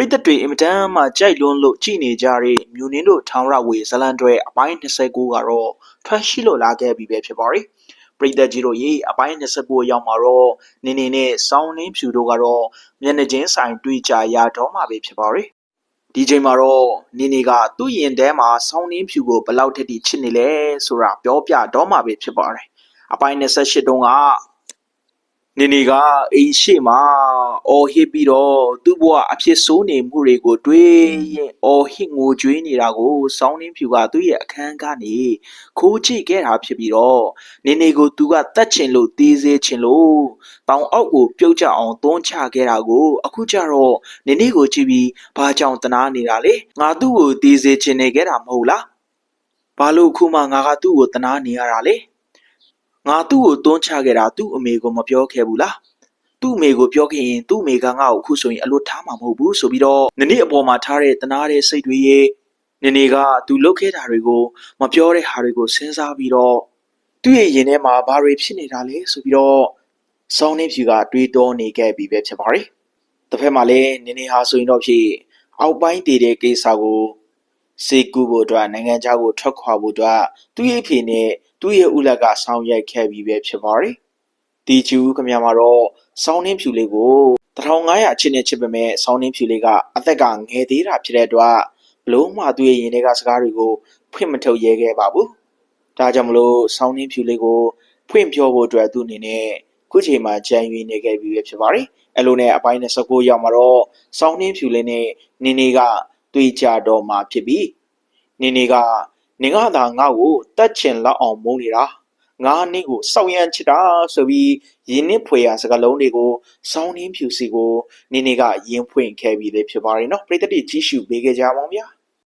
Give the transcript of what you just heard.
ပရိသတ်တွေအင်မတန်မှကြိုက်လွန်းလို့ကြည်နေကြတဲ့မြူနင်းတို့ထောင်ရဝေဇလန်တွေအပိုင်း29ကတော့ထွက်ရှိလို့လာခဲ့ပြီပဲဖြစ်ပါတယ်ပရိသတ်ကြီးတို့ရေအပိုင်း29ရောက်မှာတော့နင်းနေနဲ့စောင်းနှင်းဖြူတို့ကတော့မျက်နှာချင်းဆိုင်တွေ့ကြရတော့မှာပဲဖြစ်ပါတယ်ဒီချိန်မှာတော့နင်းနေကသူ့ရင်ထဲမှာစောင်းနှင်းဖြူကိုဘယ်လောက်ထက်ထိချစ်နေလဲဆိုတာပြောပြတော့မှာပဲဖြစ်ပါတယ်အပိုင်း28တုန်းက နေနေကအိမ်ရှိမှာအော်ဟစ်ပြီးတော့သူ့ဘဝအဖြစ်ဆိုးနေမှုတွေကိုတွေးရင်အော်ဟစ်ငိုကြွေးနေတာကိုစောင်းနှင်းဖြူကသူ့ရဲ့အခန်းကနေခိုးကြည့်ခဲ့တာဖြစ်ပြီးတော့နေနေကိုသူကတတ်ချင်လို့တေးစေချင်လို့တောင်အောက်ကိုပြုတ်ကြအောင်သွန်းချခဲ့တာကိုအခုကျတော့နေနေကိုကြည့်ပြီးဘာကြောင့်တနာနေတာလဲငါသူ့ကိုတေးစေချင်နေခဲ့တာမဟုတ်လားဘာလို့အခုမှငါကသူ့ကိုတနာနေရတာလဲ ငါသူ့ကိုတွန်းချခဲ့တာသူ့အမေကိုမပြောခဲ့ဘူးလားသူ့အမေကိုပြောခဲ့ရင်သူ့အမေကငါ့ကိုအခုဆိုရင်အလွတ်ထားမှာမဟုတ်ဘူးဆိုပြီးတော့နနေ့အပေါ်မှာထားတဲ့တနာတဲ့စိတ်တွေရေနနေကသူလုပ်ခဲ့တာတွေကိုမပြောတဲ့ဟာတွေကိုစဉ်းစားပြီးတော့သူ့ရဲ့ရင်ထဲမှာဘာတွေဖြစ်နေတာလဲဆိုပြီးတော့စောင်းနေဖြူကတွေးတောနေခဲ့ပြီပဲဖြစ်ပါတယ်တစ်ဖက်မှာလည်းနနေဟာဆိုရင်တော့ဖြစ်အောက်ပိုင်းတည်တဲ့ကိစ္စကို စေကူဖို့အတွက်နိုင်ငံခြားကိုထွက်ခွာဖို့အတွက်သူ့ရဲ့အဖေနဲ့သူ့ရဲ့ဦးလက်ကဆောင်းရိုက်ခဲ့ပြီးပဲဖြစ်ပါတယ်။တီချူခမရမှာတော့ဆောင်းနှင်းဖြူလေးကို1500အချစ်နဲ့ချစ်ပေမဲ့ဆောင်းနှင်းဖြူလေးကအသက်ကငယ်သေးတာဖြစ်တဲ့အတွက်ဘလို့မှသူ့ရဲ့ရင်ထဲကစကားတွေကိုဖွင့်မထုတ်ရဲခဲ့ပါဘူး။ဒါကြောင့်မလို့ဆောင်းနှင်းဖြူလေးကိုဖွင့်ပြောဖို့အတွက်သူ့အနေနဲ့ခုချိန်မှာကြံရွေးနေခဲ့ပြီးပဲဖြစ်ပါတယ်။အဲ့လိုနဲ့အပိုင်း29ရောက်မှာတော့ဆောင်းနှင်းဖြူလေးနဲ့နေနေက တွေ့ကြတော့မှာဖြစ်ပြီးနေနေကနင်ကသာငါ့ကိုတတ်ချင်လောက်အောင်မုန်းနေတာငါနင့်ကိုစောက်ရမ်းချစ်တာဆိုပြီးရင်းနှစ်ဖွယ်ရာစကားလုံးတွေကိုစောင်းနှင်းဖြူစီကိုနင်းနေကရင်းဖွင့်ခဲ့ပြီးလေဖြစ်ပါတယ်နော်ပရိသတ်တိကြီးရှုပေးကြကြပါဦးဗျာ